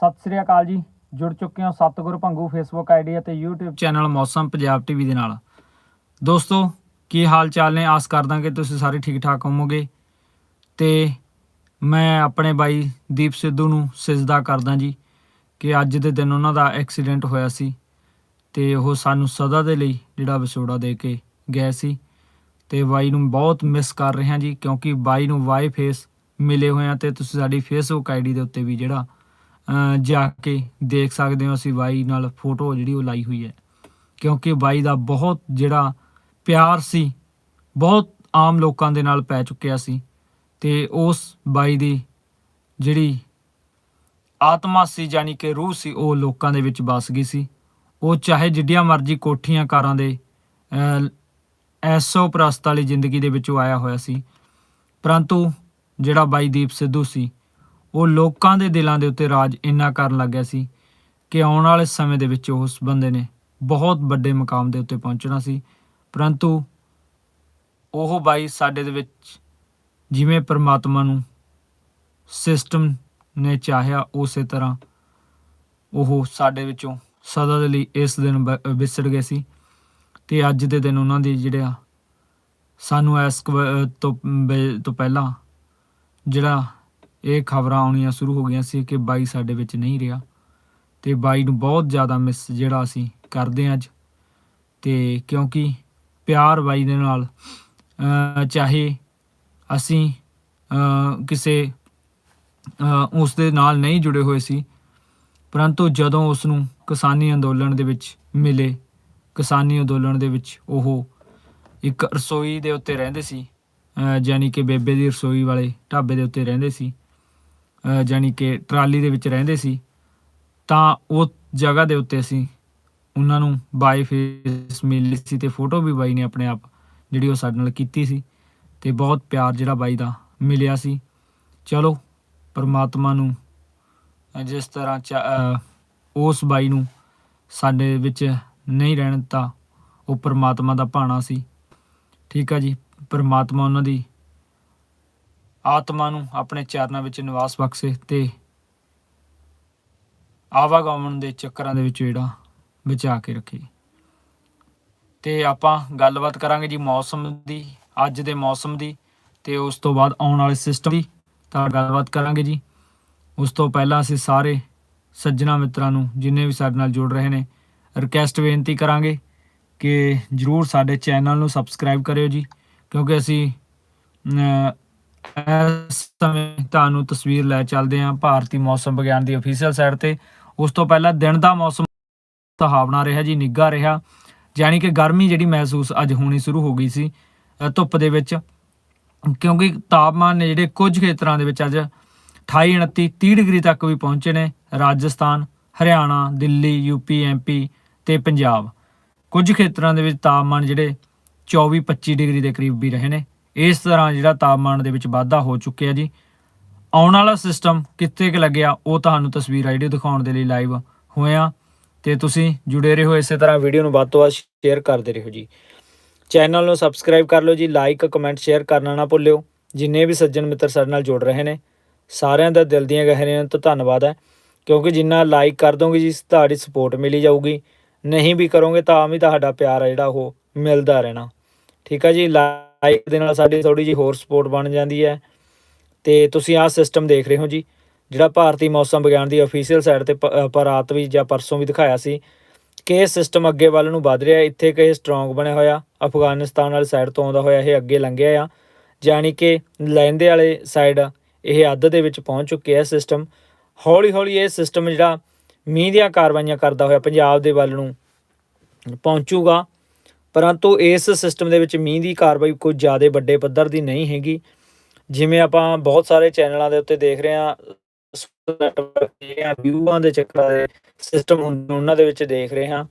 ਸਤਿ ਸ੍ਰੀ ਅਕਾਲ ਜੀ। ਜੁੜ ਚੁੱਕੇ ਹਾਂ ਸਤਗੁਰ ਭੰਗੂ ਫੇਸਬੁੱਕ ਆਈਡੀ ਅਤੇ YouTube channel Mausam Punjab TV ਦੇ ਨਾਲ। ਦੋਸਤੋ, ਕੀ ਹਾਲ ਚਾਲ ਨੇ? ਆਸ ਕਰਦਾ ਕਿ ਤੁਸੀਂ ਸਾਰੇ ਠੀਕ ਠਾਕ ਹੋਵੋਗੇ। ਤੇ ਮੈਂ ਆਪਣੇ ਬਾਈ ਦੀਪ ਸਿੱਧੂ ਨੂੰ ਸਿਜਦਾ ਕਰਦਾ ਜੀ ਕਿ ਅੱਜ ਦੇ ਦਿਨ ਉਹਨਾਂ ਦਾ ਐਕਸੀਡੈਂਟ ਹੋਇਆ ਸੀ ਤੇ ਉਹ ਸਾਨੂੰ ਸਦਾ ਦੇ ਲਈ ਜਿਹੜਾ ਵਿਛੋੜਾ ਦੇ ਕੇ ਗਏ ਸੀ। ਤੇ ਬਾਈ ਨੂੰ ਬਹੁਤ ਮਿਸ ਕਰ ਰਹੇ ਹਾਂ ਜੀ ਕਿਉਂਕਿ ਬਾਈ ਨੂੰ ਵਾਈ ਫੇਸ ਮਿਲੇ ਹੋਏ ਆ ਤੇ ਤੁਸੀਂ ਸਾਡੀ ਫੇਸਬੁੱਕ ਆਈਡੀ ਦੇ ਉੱਤੇ ਵੀ ਜਿਹੜਾ ਜਾ ਕੇ ਦੇਖ ਸਕਦੇ ਹੋ ਅਸੀਂ ਬਾਈ ਨਾਲ ਫੋਟੋ ਜਿਹੜੀ ਉਹ ਲਾਈ ਹੋਈ ਹੈ। ਕਿਉਂਕਿ ਬਾਈ ਦਾ ਬਹੁਤ ਜਿਹੜਾ ਪਿਆਰ ਸੀ ਬਹੁਤ ਆਮ ਲੋਕਾਂ ਦੇ ਨਾਲ ਪੈ ਚੁੱਕਿਆ ਸੀ ਤੇ ਉਸ ਬਾਈ ਦੀ ਜਿਹੜੀ ਆਤਮਾ ਸੀ ਜਾਨੀ ਕਿ ਰੂਹ ਸੀ ਉਹ ਲੋਕਾਂ ਦੇ ਵਿੱਚ ਵਸ ਗਈ ਸੀ। ਉਹ ਚਾਹੇ ਜਿੱਡੀਆਂ ਮਰਜ਼ੀ ਕੋਠੀਆਂ ਕਾਰਾਂ ਦੇ ਅਹ, ਐਸੋ ਪ੍ਰਸਤ ਵਾਲੀ ਜ਼ਿੰਦਗੀ ਦੇ ਵਿੱਚੋਂ ਆਇਆ ਹੋਇਆ ਸੀ। ਪਰੰਤੂ ਜਿਹੜਾ ਬਾਈ ਦੀਪ ਸਿੱਧੂ ਸੀ ਉਹ ਲੋਕਾਂ ਦੇ ਦਿਲਾਂ ਦੇ ਉੱਤੇ ਰਾਜ ਇੰਨਾ ਕਰਨ ਲੱਗਿਆ ਸੀ ਕਿ ਆਉਣ ਵਾਲੇ ਸਮੇਂ ਦੇ ਵਿੱਚ ਉਸ ਬੰਦੇ ਨੇ ਬਹੁਤ ਵੱਡੇ ਮੁਕਾਮ ਦੇ ਉੱਤੇ ਪਹੁੰਚਣਾ ਸੀ। ਪਰੰਤੂ ਉਹ ਬਾਈ ਸਾਡੇ ਦੇ ਵਿੱਚ ਜਿਵੇਂ ਪਰਮਾਤਮਾ ਨੂੰ ਸਿਸਟਮ ਨੇ ਚਾਹਿਆ, ਉਸੇ ਤਰ੍ਹਾਂ ਉਹ ਸਾਡੇ ਵਿੱਚੋਂ ਸਦਾ ਦੇ ਲਈ ਇਸ ਦਿਨ ਬ- ਵਿਛੜ ਗਏ ਸੀ ਤੇ ਅੱਜ ਦੇ ਦਿਨ ਉਹਨਾਂ ਦੀ ਜਿਹੜਾ ਸਾਨੂੰ ਇਸ ਤੋਂ ਪਹਿਲਾਂ ਜਿਹੜਾ ਇਹ ਖਬਰਾਂ ਆਉਣੀਆਂ ਸ਼ੁਰੂ ਹੋ ਗਈਆਂ ਸੀ ਕਿ ਬਾਈ ਸਾਡੇ ਵਿੱਚ ਨਹੀਂ ਰਿਹਾ ਤੇ ਬਾਈ ਨੂੰ ਬਹੁਤ ਜ਼ਿਆਦਾ ਮਿਸ ਜਿਹੜਾ ਅਸੀਂ ਕਰਦੇ ਹਾਂ ਅੱਜ। ਤੇ ਕਿਉਂਕਿ ਪਿਆਰ ਬਾਈ ਦੇ ਨਾਲ ਚਾਹੇ ਅਸੀਂ ਕਿਸੇ ਅਹ, ਉਸ ਦੇ ਨਾਲ ਨਹੀਂ ਜੁੜੇ ਹੋਏ ਸੀ ਪਰੰਤੂ ਜਦੋਂ ਉਸ ਨੂੰ ਕਿਸਾਨੀ ਅੰਦੋਲਨ ਦੇ ਵਿੱਚ ਮਿਲੇ ਕਿਸਾਨੀ ਅੰਦੋਲਨ ਦੇ ਵਿੱਚ ਉਹ ਇੱਕ ਰਸੋਈ ਦੇ ਉੱਤੇ ਰਹਿੰਦੇ ਸੀ ਅਹ ਜਾਣੀ ਕਿ ਬੇਬੇ ਦੀ ਰਸੋਈ ਵਾਲੇ ਢਾਬੇ ਦੇ ਉੱਤੇ ਰਹਿੰਦੇ ਸੀ ਅਹ ਜਾਣੀ ਕਿ ਟਰਾਲੀ ਦੇ ਵਿੱਚ ਰਹਿੰਦੇ ਸੀ, ਤਾਂ ਉਹ ਜਗ੍ਹਾ ਦੇ ਉੱਤੇ ਅਸੀਂ ਉਹਨਾਂ ਨੂੰ ਬਾਈ ਫੇਸ ਮਿਲੀ ਸੀ ਤੇ ਫੋਟੋ ਵੀ ਬਾਈ ਨੇ ਆਪਣੇ ਆਪ ਜਿਹੜੀ ਉਹ ਸਾਡੇ ਨਾਲ ਕੀਤੀ ਸੀ ਤੇ ਬਹੁਤ ਪਿਆਰ ਜਿਹੜਾ ਬਾਈ ਦਾ ਮਿਲਿਆ ਸੀ। ਚਲੋ, ਪਰਮਾਤਮਾ ਨੂੰ ਜਿਸ ਤਰ੍ਹਾਂ ਚਾ- ਉਸ ਬਾਈ ਨੂੰ ਸਾਡੇ ਵਿੱਚ ਨਹੀਂ ਰਹਿਣ ਦਿੱਤਾ, ਉਹ ਪਰਮਾਤਮਾ ਦਾ ਭਾਣਾ ਸੀ। ਠੀਕ ਆ ਜੀ, ਪਰਮਾਤਮਾ ਉਹਨਾਂ ਦੀ ਆਤਮਾ ਨੂੰ ਆਪਣੇ ਚਰਨਾਂ ਵਿੱਚ ਨਿਵਾਸ ਬਖਸ਼ੇ ਤੇ ਆਵਾਗਮਨ ਦੇ ਚੱਕਰਾਂ ਦੇ ਵਿੱਚ ਜਿਹੜਾ ਬਚਾ ਕੇ ਰੱਖੇ। ਤੇ ਆਪਾਂ ਗੱਲਬਾਤ ਕਰਾਂਗੇ ਜੀ ਮੌਸਮ ਦੀ, ਅੱਜ ਦੇ ਮੌਸਮ ਦੀ ਤੇ ਉਸ ਤੋਂ ਬਾਅਦ ਆਉਣ ਵਾਲੇ ਸਿਸਟਮ ਦੀ। ਤਾਂ ਗੱਲਬਾਤ ਕਰਾਂਗੇ ਜੀ। ਉਸ ਤੋਂ ਪਹਿਲਾਂ ਅਸੀਂ ਸਾਰੇ ਸੱਜਣਾ ਮਿੱਤਰਾਂ ਨੂੰ ਜਿੰਨੇ ਵੀ ਸਾਡੇ ਨਾਲ ਜੁੜ ਰਹੇ ਨੇ ਰਿਕਵੈਸਟ ਬੇਨਤੀ ਕਰਾਂਗੇ ਕਿ ਜਰੂਰ ਸਾਡੇ ਚੈਨਲ ਨੂੰ ਸਬਸਕ੍ਰਾਈਬ ਕਰਿਓ ਜੀ, ਕਿਉਂਕਿ ਅਸੀਂ ਇਸ ਸਮੇਂ ਤੁਹਾਨੂੰ ਤਸਵੀਰ ਲੈ ਚੱਲਦੇ ਹਾਂ ਭਾਰਤੀ ਮੌਸਮ ਵਿਗਿਆਨ ਦੀ ਅਫੀਸ਼ੀਅਲ ਸਾਈਟ ਤੇ। ਉਸ ਤੋਂ ਪਹਿਲਾਂ ਦਿਨ ਦਾ ਮੌਸਮ ਸੁਹਾਵਣਾ ਰਿਹਾ ਜੀ, ਨਿੱਘਾ ਰਿਹਾ ਯਾਨੀ ਕਿ ਗਰਮੀ ਜਿਹੜੀ ਮਹਿਸੂਸ ਅੱਜ ਹੋਣੀ ਸ਼ੁਰੂ ਹੋ ਗਈ ਸੀ ਧੁੱਪ ਦੇ ਵਿੱਚ। ਕਿਉਂਕਿ ਤਾਪਮਾਨ ਨੇ ਜਿਹੜੇ ਕੁਝ ਖੇਤਰਾਂ ਦੇ ਵਿੱਚ ਅੱਜ 28 29 30 ਡਿਗਰੀ ਤੱਕ ਵੀ ਪਹੁੰਚੇ ਨੇ, ਰਾਜਸਥਾਨ, ਹਰਿਆਣਾ, ਦਿੱਲੀ ਯੂਪੀ ਐਮਪੀ ਤੇ ਪੰਜਾਬ। ਕੁਝ ਖੇਤਰਾਂ ਦੇ ਵਿੱਚ ਤਾਪਮਾਨ ਜਿਹੜੇ 24 25 ਡਿਗਰੀ ਦੇ ਕਰੀਬ ਵੀ ਰਹੇ ਨੇ। ਇਸ ਤਰ੍ਹਾਂ ਜਿਹੜਾ ਤਾਪਮਾਨ ਦੇ ਵਿੱਚ ਵਾਧਾ ਹੋ ਚੁੱਕਿਆ ਜੀ। ਆਉਣ ਵਾਲਾ ਸਿਸਟਮ ਕਿੱਥੇ ਕੁ ਲੱਗਿਆ, ਉਹ ਤੁਹਾਨੂੰ ਤਸਵੀਰ ਆਈਡੀ ਦਿਖਾਉਣ ਦੇ ਲਈ ਲਾਈਵ ਹੋਇਆ ਤੇ ਤੁਸੀਂ ਜੁੜੇ ਰਹੋ ਇਸੇ ਤਰ੍ਹਾਂ ਵੀਡੀਓ ਨੂੰ ਵੱਧ ਤੋਂ ਵੱਧ ਸ਼ੇਅਰ ਕਰਦੇ ਰਹੋ ਜੀ। ਚੈਨਲ ਨੂੰ ਸਬਸਕ੍ਰਾਈਬ ਕਰ ਲਓ ਜੀ ਲਾਈਕ ਕਮੈਂਟ ਸ਼ੇਅਰ ਕਰਨਾ ਨਾ ਭੁੱਲਿਓ। ਜਿੰਨੇ ਵੀ ਸੱਜਣ ਮਿੱਤਰ ਸਾਡੇ ਨਾਲ ਜੁੜ ਰਹੇ ਨੇ, ਸਾਰਿਆਂ ਦਾ ਦਿਲ ਦੀਆਂ ਗਹਿਰੀਆਂ ਤੋਂ ਧੰਨਵਾਦ ਹੈ। ਕਿਉਂਕਿ ਜਿੰਨਾ ਲਾਈਕ ਕਰ ਦੋਗੇ ਜੀ, ਤੁਹਾਡੀ ਸਪੋਰਟ ਮਿਲੀ ਜਾਊਗੀ। ਨਹੀਂ ਵੀ ਕਰੋਗੇ ਤਾਂ ਵੀ ਤੁਹਾਡਾ ਪਿਆਰ ਹੈ ਜਿਹੜਾ ਉਹ ਮਿਲਦਾ ਰਹਿਣਾ। ਠੀਕ ਹੈ ਜੀ ਲਾਈਕ ਦੇ ਨਾਲ ਸਾਡੀ ਥੋੜੀ ਜੀ ਹੋਰ ਸਪੋਰਟ ਬਣ ਜਾਂਦੀ ਹੈ। ਤੇ ਤੁਸੀਂ ਆਹ ਸਿਸਟਮ ਦੇਖ ਰਹੇ ਹੋ ਜੀ ਜਿਹੜਾ ਭਾਰਤੀ ਮੌਸਮ ਵਿਗਿਆਨ ਦੀ ਅਫੀਸ਼ੀਅਲ ਸਾਈਟ ਤੇ ਪ- ਅ, ਰਾਤ ਵੀ ਜਾਂ ਪਰਸੋਂ ਵੀ ਦਿਖਾਇਆ ਸੀ ਕਿ ਇਹ ਸਿਸਟਮ ਅੱਗੇ ਵੱਲ ਨੂੰ ਵੱਧ ਰਿਹਾ ਇੱਥੇ ਕਿ ਇਹ ਸਟਰੋਂਗ ਬਣਿਆ ਹੋਇਆ ਅਫਗਾਨਿਸਤਾਨ ਵਾਲੀ ਸਾਈਡ ਤੋਂ ਆਉਂਦਾ ਹੋਇਆ ਇਹ ਅੱਗੇ ਲੰਘਿਆ ਆ। ਜਾਣੀ ਕਿ ਲਹਿੰਦੇ ਵਾਲੇ ਸਾਈਡ ਇਹ ਅੱਧ ਦੇ ਵਿੱਚ ਪਹੁੰਚ ਚੁੱਕਿਆ ਹੈ ਸਿਸਟਮ ਹੌਲੀ ਹੌਲੀ ਇਹ ਸਿਸਟਮ ਜਿਹੜਾ ਮੀਂਹ ਦੀਆਂ ਕਾਰਵਾਈਆਂ ਕਰਦਾ ਹੋਇਆ ਪੰਜਾਬ ਦੇ ਵੱਲ ਨੂੰ ਪਹੁੰਚੂਗਾ। ਪਰੰਤੂ ਇਸ ਸਿਸਟਮ ਦੇ ਵਿੱਚ ਮੀਂਹ ਦੀ ਕਾਰਵਾਈ ਕੋਈ ਜ਼ਿਆਦਾ ਵੱਡੇ ਪੱਧਰ ਦੀ ਨਹੀਂ ਹੈਗੀ। ਜਿਵੇਂ ਆਪਾਂ ਬਹੁਤ ਸਾਰੇ ਚੈਨਲਾਂ ਦੇ ਉੱਤੇ ਦੇਖ ਰਹੇ ਹਾਂ ਨੈਟਵਰਕ ਜਿਹੜੀਆਂ ਵਿਊਆਂ ਦੇ ਚੱਕਰਾਂ ਦੇ ਸਿਸਟਮ ਉਹਨਾਂ ਦੇ ਵਿੱਚ ਦੇਖ ਰਹੇ ਹਾਂ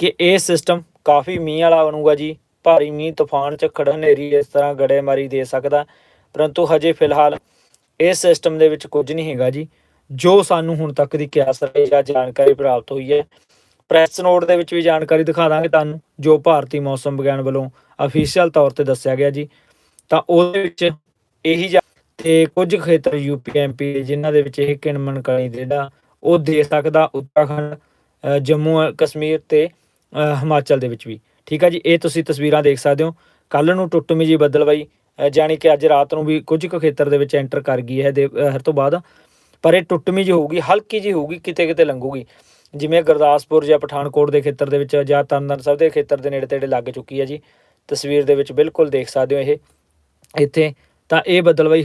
ਕਿ ਇਹ ਸਿਸਟਮ ਕਾਫੀ ਮੀਂਹ ਵਾਲਾ ਬਣੂਗਾ ਜੀ। ਭਾਰੀ ਮੀਂਹ, ਤੂਫਾਨ, ਝੱਖੜ, ਹਨੇਰੀ ਇਸ ਤਰ੍ਹਾਂ ਗੜੇਮਾਰੀ ਦੇ ਸਕਦਾ। ਪਰੰਤੂ ਹਜੇ ਫਿਲਹਾਲ ਇਸ ਸਿਸਟਮ ਦੇ ਵਿੱਚ ਕੁਝ ਨਹੀਂ ਹੈਗਾ ਜੀ। ਜੋ ਸਾਨੂੰ ਹੁਣ ਤੱਕ ਦੀ ਕਿਆਸ ਰਹੀ ਜਾਂ ਜਾਣਕਾਰੀ ਪ੍ਰਾਪਤ ਹੋਈ ਹੈ ਪ੍ਰੈਸ ਨੋਟ ਦੇ ਵਿੱਚ ਵੀ ਜਾਣਕਾਰੀ ਦਿਖਾ ਦਾਂਗੇ ਤੁਹਾਨੂੰ ਜੋ ਭਾਰਤੀ ਮੌਸਮ ਵਿਗਿਆਨ ਵੱਲੋਂ ਅਫੀਸ਼ੀਅਲ ਤੌਰ ਤੇ ਦੱਸਿਆ ਗਿਆ ਜੀ। ਤਾਂ ਉਹਦੇ ਵਿੱਚ ਇਹੀ ਤੇ ਕੁਝ ਖੇਤਰ ਯੂਪੀ ਐਮਪੀ ਜਿਨ੍ਹਾਂ ਦੇ ਵਿੱਚ ਇਹ ਕਿਣਮਣ ਕਣੀ ਜਿਹੜਾ ਉਹ ਦੇ ਸਕਦਾ ਉੱਤਰਾਖੰਡ ਜੰਮੂ ਕਸ਼ਮੀਰ ਤੇ ਹਿਮਾਚਲ ਦੇ ਵਿੱਚ ਵੀ। ਠੀਕ ਹੈ ਜੀ ਇਹ ਤੁਸੀਂ ਤਸਵੀਰਾਂ ਦੇਖ ਸਕਦੇ ਹੋ। ਕੱਲ ਨੂੰ ਟੁੱਟਮੀ ਜੀ ਬੱਦਲਬਾਈ ਅ, ਜਾਣੀ ਕਿ ਅੱਜ ਰਾਤ ਨੂੰ ਵੀ ਕੁਝ ਕੁ ਖੇਤਰ ਦੇ ਵਿੱਚ ਐਂਟਰ ਕਰ ਗਈ ਹੈ ਦੇ ਹਰ ਤੋਂ ਬਾਅਦ। ਪਰ ਇਹ ਟੁੱਟਮੀ ਜੀ ਹੋਊਗੀ ਹਲਕੀ ਜੀ ਹੋਊਗੀ ਕਿਤੇ ਕਿਤੇ ਲੰਘੂਗੀ। ਜਿਵੇਂ ਗੁਰਦਾਸਪੁਰ ਜਾਂ ਪਠਾਨਕੋਟ ਦੇ ਖੇਤਰ ਦੇ ਵਿੱਚ ਜਾਂ ਤਰਨਤਾਰਨ ਸਾਹਿਬ ਦੇ ਖੇਤਰ ਦੇ ਨੇੜੇ ਤੇੜੇ ਲੱਗ ਚੁੱਕੀ ਹੈ ਜੀ। ਤਸਵੀਰ ਦੇ ਵਿੱਚ ਬਿਲਕੁਲ ਦੇਖ ਸਕਦੇ ਹੋ ਇਹ। ਇੱਥੇ ਤਾਂ ਇਹ ਬੱਦਲਬਾਈ